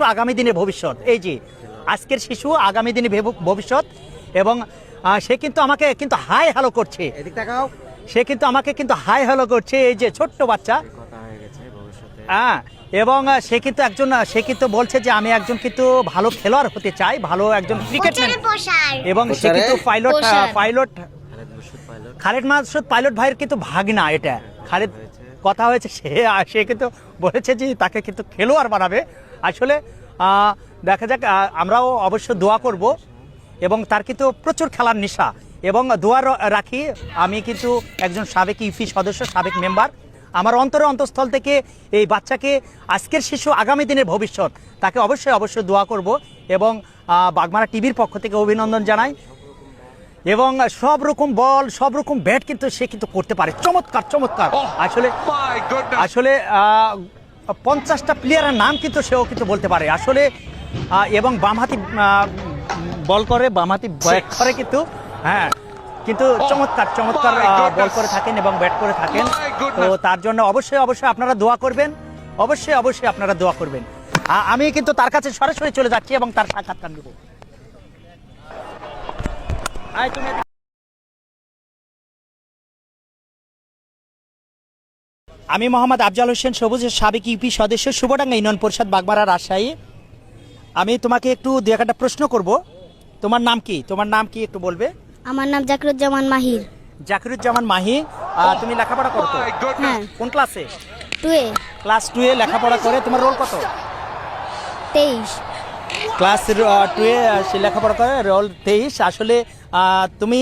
শিশু আগামী দিনের ভবিষ্যৎ। এই যে আজকের শিশু আগামী দিনে ভবিষ্যৎ এবং সে কিন্তু আমাকে কিন্তু হাই হ্যালো করছে। সে কিন্তু আমাকে কিন্তু হাই হ্যালো করছে এই যে ছোট্ট বাচ্চা। কথা হয়ে হ্যাঁ এবং সে কিন্তু একজন সে কিন্তু বলছে যে আমি একজন কিন্তু ভালো খেলোয়াড় হতে চাই ভালো একজন ক্রিকেটম্যান এবং সে কিন্তু pilot pilot Khaled pilot. Khaled Masud pilot ভাইয়ের কিন্তু ভাগনা এটা। খালেদ কথা হয়েছে। সে সে কিন্তু বলেছে যে তাকে কিন্তু খেলোয়াড় বানাবে। আসলে দেখা যাক আমরাও অবশ্য দোয়া করব এবং তার কিন্তু প্রচুর খেলার নেশা এবং দোয়া রাখি। আমি কিন্তু একজন সাবেক ইউপি সদস্য সাবেক মেম্বার। আমার অন্তরে অন্তঃস্থল থেকে এই বাচ্চাকে আজকের শিশু আগামী দিনের ভবিষ্যৎ তাকে অবশ্যই অবশ্যই দোয়া করব এবং বাগমারা টিভির পক্ষ থেকে অভিনন্দন জানাই। এবং সব রকম বল সব রকম ব্যাট কিন্তু সে কিন্তু করতে পারে। চমৎকার চমৎকার। আসলে আসলে আহ, পঞ্চাশটা প্লেয়ারের নাম কিন্তু সেও কিন্তু বলতে পারে। আসলে এবং বামহাতি বল করে বামহাতি ব্যাট করে কিন্তু হ্যাঁ কিন্তু চমৎকার চমৎকার বল করে থাকেন এবং ব্যাট করে থাকেন। তো তার জন্য অবশ্যই অবশ্যই আপনারা দোয়া করবেন। অবশ্যই অবশ্যই আপনারা দোয়া করবেন। আমি কিন্তু তার কাছে সরাসরি চলে যাচ্ছি এবং তার সাক্ষাৎকার নেব। আমি মোহাম্মদ আফজাল হোসেন সবুজের সাবেক ইউপি সদস্য শুভডাঙ্গা ইউনিয়ন পরিষদ বাগমারা রাজশাহী। আমি তোমাকে একটু দু একটা প্রশ্ন করব। তোমার নাম কি? তোমার নাম কি একটু বলবে? আমার নাম জাকিরুজ্জামান মাহির। জাকিরুজ্জামান মাহি তুমি লেখাপড়া করতো My হ্যাঁ কোন ক্লাসে? টুয়ে। ক্লাস টু এ লেখাপড়া করে তোমার রোল কত? তেইশ। ক্লাস টু এ সে লেখাপড়া করে রোল তেইশ। আসলে তুমি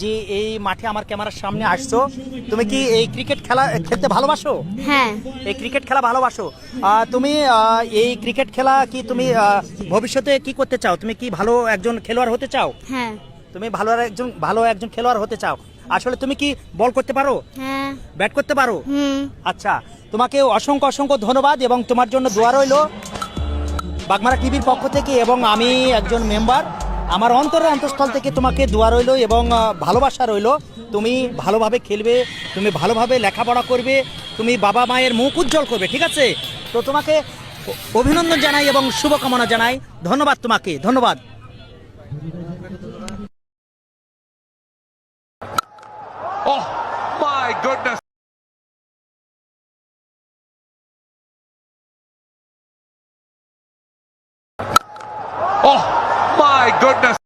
যে এই মাঠে আমার ক্যামেরার সামনে আসছো। তুমি কি এই ক্রিকেট খেলা খেলতে ভালোবাসো? হ্যার এই ক্রিকেট খেলা ভালোবাসো। তুমি এই ক্রিকেট খেলা কি তুমি ভবিষ্যতে কি করতে চাও? তুমি কি ভালো একজন খেলোয়াড় হতে চাও? হ্যাঁ। তুমি ভালো আর একজন ভালো একজন খেলোয়াড় হতে চাও। আসলে তুমি কি বল করতে পারো? হ্যাঁ। ব্যাট করতে পারো? হুম। আচ্ছা তোমাকে অসংখ্য অসংখ্য ধন্যবাদ এবং তোমার জন্য দোয়া রইল বাগমারা টিভির পক্ষ থেকে এবং আমি একজন মেম্বার। আমার অন্তরের অন্তঃস্থল থেকে তোমাকে দোয়া রইল এবং ভালোবাসা রইল। তুমি ভালোভাবে খেলবে, তুমি ভালোভাবে লেখাপড়া করবে, তুমি বাবা মায়ের মুখ উজ্জ্বল করবে, ঠিক আছে? তো তোমাকে অভিনন্দন জানাই এবং শুভকামনা জানাই। ধন্যবাদ তোমাকে, ধন্যবাদ। Oh my. Goodness.